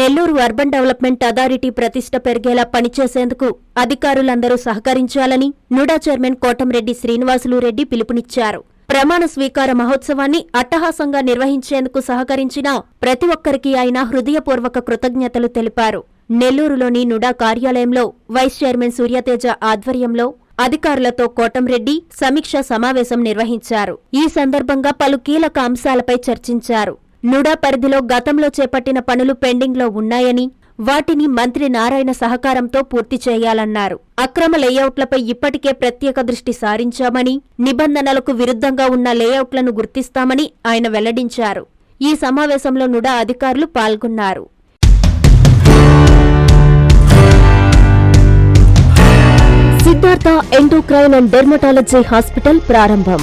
Nellore urban development authority ప్రతిష్ట పెరిగేలా పనిచేసేందుకు అధికారులందరూ సహకరించాలని నుడా చైర్మన్ కోటంరెడ్డి శ్రీనివాసులు రెడ్డి పిలుపునిచ్చారు. ప్రమాణ స్వీకార మహోత్సవాన్ని అట్టహాసంగా నిర్వహించేందుకు సహకరించిన ప్రతి ఒక్కరికి ఆయన హృదయపూర్వక కృతజ్ఞతలు తెలిపారు. నెల్లూరులోని నుడా కార్యాలయంలో వైస్ చైర్మన్ సూర్యతేజ ఆధ్వర్యంలో అధికారులతో కోటంరెడ్డి సమీక్ష సమావేశం నిర్వహించారు. ఈ సందర్భంగా పలు కీలక అంశాలపై చర్చించారు. నుడా పరిధిలో గతంలో చేపట్టిన పనులు పెండింగ్లో ఉన్నాయని వాటిని మంత్రి నారాయణ సహకారంతో పూర్తి చేయాలన్నారు. అక్రమ లేఅవుట్లపై ఇప్పటికే ప్రత్యేక దృష్టి సారించామని నిబంధనలకు విరుద్ధంగా ఉన్న లేఅవుట్లను గుర్తిస్తామని ఆయన వెల్లడించారు. ఈ సమావేశంలో నుడా అధికారులు పాల్గొన్నారు. Siddhartha endocrine and dermatology hospital ప్రారంభం.